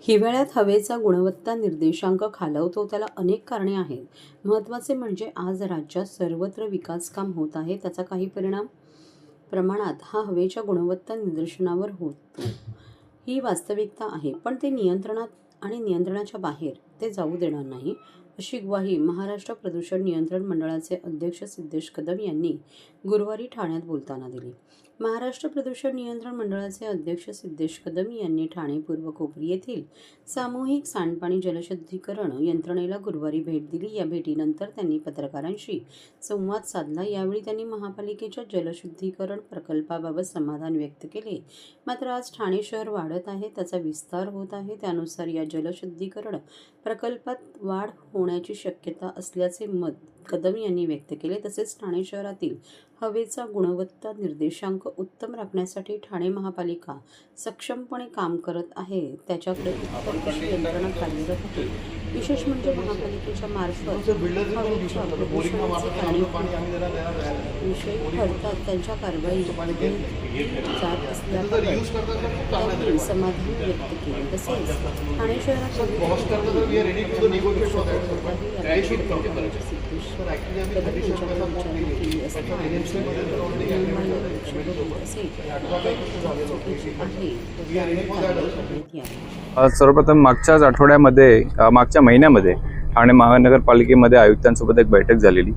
हिवाळ्यात हवेचा गुणवत्ता निर्देशांक खालवतो त्याला अनेक कारणे आहेत. महत्त्वाचे म्हणजे आज राज्यात सर्वत्र विकासकाम होत आहे त्याचा काही परिणाम? प्रमाणात हा हवेच्या गुणवत्ता निदर्शनावर होतो. ही वास्तविकता आहे पण ते नियंत्रणात आणि नियंत्रणाच्या बाहेर ते जाऊ देणार नाही. अशी ग्वाही महाराष्ट्र प्रदूषण नियंत्रण मंडळाचे अध्यक्ष सिद्धेश कदम यांनी गुरुवारी ठाण्यात बोलताना दिली. महाराष्ट्र प्रदूषण नियंत्रण मंडळाचे अध्यक्ष सिद्धेश कदम यांनी ठाणे पूर्व कोपरी येथील सामूहिक सांडपाणी जलशुद्धीकरण यंत्रणेला गुरुवारी भेट दिली. या भेटीनंतर त्यांनी पत्रकारांशी संवाद साधला. यावेळी त्यांनी महापालिकेच्या जलशुद्धीकरण प्रकल्पाबाबत समाधान व्यक्त केले. मात्र आज ठाणे शहर वाढत आहे त्याचा विस्तार होत आहे. त्यानुसार या जलशुद्धीकरण प्रकल्पात वाढ होण्याची शक्यता असल्याचे मत कदम यांनी व्यक्त केले. तसेच ठाणे शहरातील हवेचा गुणवत्ता निर्देशांक उत्तम राखण्यासाठी ठाणे महापालिका सक्षमपणे काम करत आहे. त्याच्याकडे यंत्रणा कार्यरत आहे विशेष म्हणजे महापालिकेच्या मार्फत विषय ठरतात त्यांच्या कारवाई जात असल्याबाबत त्यांनी समाधान व्यक्त केले. तसेच ठाणे शहरात सर्वप्रथम मागच्याच आठवड्यामध्ये अ, मागच्या महिन्यामध्ये ठाणे महानगरपालिकेमध्ये आयुक्तांसोबत एक बैठक झालेली.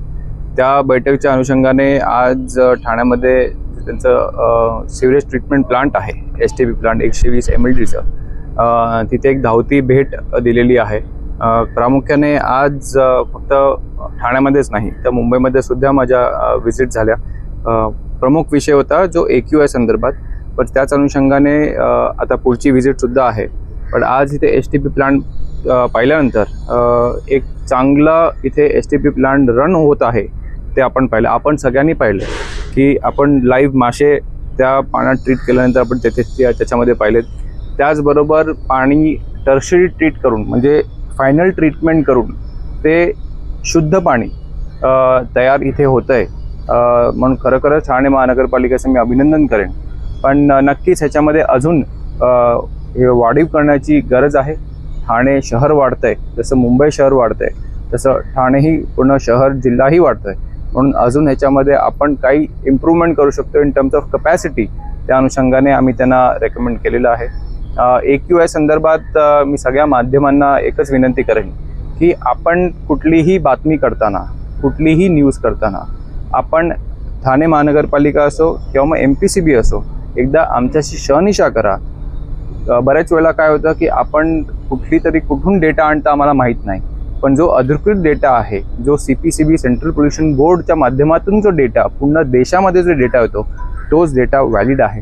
त्या बैठकीच्या अनुषंगाने आज ठाण्यामध्ये त्यांचं सिवरेज ट्रीटमेंट प्लांट आहे एस टी बी प्लांट एकशे वीस एम एल डीचं तिथे एक धावती भेट दिलेली आहे. प्रामुख्याने आज फक्त ठाण्यामध्येच नाही तर मुंबईमध्ये सुद्धा माझ्या व्हिजिट झाल्या. प्रमुख विषय होता जो ए क्यू आय संदर्भात पण त्याच अनुषंगाने आता पुढची व्हिजिटसुद्धा आहे. पण आज इथे एस टी पी प्लांट पाहिल्यानंतर एक चांगला इथे S T P plant run होत आहे ते आपण पाहिलं. आपण सगळ्यांनी पाहिलं की आपण लाईव्ह मासे त्या पाण्यात ट्रीट केल्यानंतर आपण तेथे त्या- त्याच्यामध्ये पाहिलेत. त्याचबरोबर पाणी टर्शरी ट्रीट करून म्हणजे फायनल ट्रीटमेंट करून ते शुद्ध पाणी तयार इथे होतं आहे म्हणून खरोखरच ठाणे महानगरपालिकेचं मी अभिनंदन करेन. पण नक्कीच ह्याच्यामध्ये अजून हे वाढीव करण्याची गरज आहे. ठाणे शहर वाढतंय जसं मुंबई शहर वाढतंय तसं ठाणेही पूर्ण शहर जिल्हाही वाढतोय. म्हणून अजून ह्याच्यामध्ये आपण काही इम्प्रूव्हमेंट करू शकतो इन टर्म्स ऑफ कपॅसिटी त्या अनुषंगाने आम्ही त्यांना रेकमेंड केलेलं आहे. ए क्यू आय संदर्भात मी सगळ्या माध्यमांना एकच विनंती करेन की आपण कुठलीही बातमी करताना कुठलीही न्यूज करताना आपण ठाणे महानगरपालिका असो किंवा मग एम पी सी बी असो एकदा आमच्याशी शहनिशा करा बऱ्याच वेळेला काय होतं की आपण कुठली तरी कुठून डेटा आणता आम्हाला माहीत नाही. पण जो अधिकृत डेटा आहे जो C P C B central pollution बोर्डच्या माध्यमातून जो डेटा पूर्ण देशामध्ये जो डेटा येतो तोच डेटा व्हॅलिड आहे.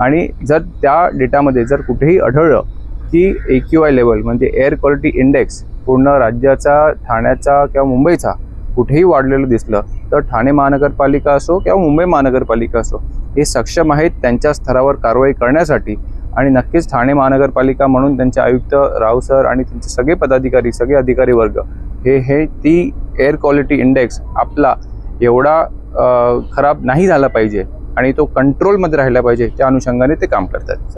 आणि जर त्या डेटामध्ये जर कुठेही आढळलं की ए क्यू आय लेवल म्हणजे एअर क्वालिटी इंडेक्स पूर्ण राज्याचा ठाण्याचा किंवा मुंबईचा कुठेही वाढलेलं दिसलं तर ठाणे महानगरपालिका असो किंवा मुंबई महानगरपालिका असो हे सक्षम आहेत त्यांच्या स्तरावर कारवाई करण्यासाठी आणि नक्कीच ठाणे महानगरपालिका म्हणून त्यांचे आयुक्त राव सर आणि त्यांचे सगळे पदाधिकारी सगळे अधिकारी वर्ग हे हे ती एअर क्वालिटी इंडेक्स आपला एवढा खराब नाही झाला पाहिजे आणि तो कंट्रोलमध्ये राहिला पाहिजे त्या अनुषंगाने ते काम करतात.